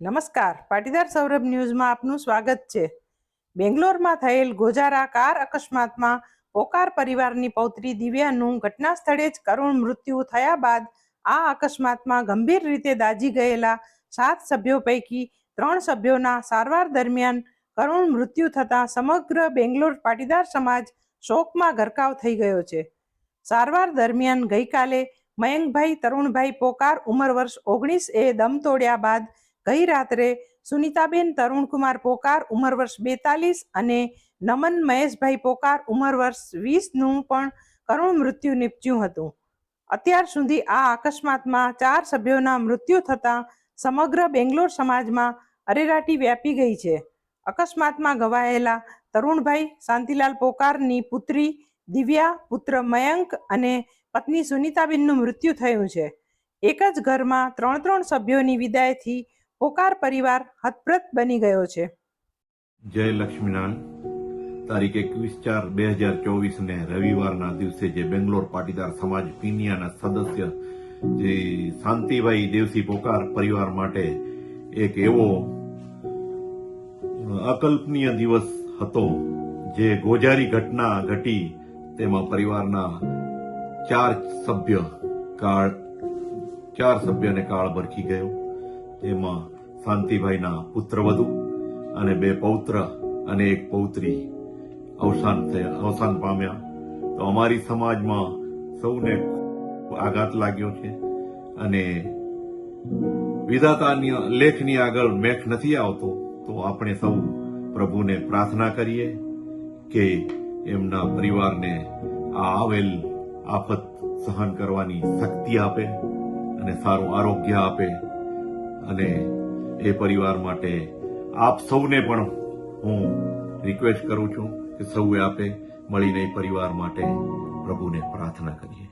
નમસ્કાર. પાટીદાર સૌરભ ન્યૂઝમાં આપનું સ્વાગત છે. બેંગ્લોરમાં થયેલ ગોજારા કાર અકસ્માતમાં પોકાર પરિવારની પૌત્રી દિવ્યાનું ઘટના સ્થળે જ કરુણ મૃત્યુ થયા બાદ આ અકસ્માતમાં ગંભીર રીતે દાઝી ગયેલા સાત સભ્યો પૈકી ત્રણ સભ્યોના સારવાર દરમિયાન કરુણ મૃત્યુ થતાં સમગ્ર બેંગ્લોર પાટીદાર સમાજ શોકમાં ગરકાવ થઈ ગયો છે. સારવાર દરમિયાન ગઈકાલે મયંકભાઈ તરુણભાઈ પોકાર ઉંમર વર્ષ ઓગણીસ એ દમ તોડ્યા બાદ ગઈ રાત્રે સુનિતાબેન તરુણકુમાર પોકાર ઉંમર વર્ષ બેતાલીસ અને નમન મહેશભાઈ પોકાર ઉંમર વર્ષ વીસનું પણ કરુણ મૃત્યુ નીપજ્યું હતું. અત્યાર સુધી આ અકસ્માતમાં ચાર સભ્યોના મૃત્યુ થતાં સમગ્ર બેંગ્લોર સમાજમાં અરેરાટી વ્યાપી ગઈ છે. અકસ્માતમાં ઘવાયેલા તરુણભાઈ શાંતિલાલ પોકારની પુત્રી દિવ્યા, પુત્ર મયંક અને પત્ની સુનિતાબેનનું મૃત્યુ થયું છે. એક જ ઘરમાં ત્રણ ત્રણ સભ્યોની વિદાયથી પોકાર પરિવાર હતપ્રત બની ગયો છે. જય લક્ષ્મીનારાયણ. તારીખ એકવીસ ચાર બે હજાર ચોવીસ ને રવિવારના દિવસે જે બેંગ્લોર પાટીદાર સમાજ પીનિયાના સદસ્ય જે શાંતિભાઈ દેવસી પોકાર પરિવાર માટે એક એવો અકલ્પનીય દિવસ હતો જે ગોજારી ઘટના ઘટી તેમાં પરિવારના ચાર સભ્ય કાળ, ચાર સભ્યને કાળ બરખી ગયો. તેમાં શાંતિભાઈના પુત્રવધુ અને બે પૌત્ર અને એક પૌત્રી અવસાન થયા, અવસાન પામ્યા. તો અમારી સમાજમાં સૌને આઘાત લાગ્યો છે અને વિધાતાની, લેખની આગળ મેખ નથી આવતો, તો આપણે સૌ પ્રભુને પ્રાર્થના કરીએ કે એમના પરિવારને આ આવેલ આફત સહન કરવાની શક્તિ આપે અને સારું આરોગ્ય આપે. અને એ પરિવાર માટે આપ સૌને પણ હું રિક્વેસ્ટ કરું છું કે સૌએ આપે મળીને પરિવાર માટે પ્રભુને પ્રાર્થના કરીએ.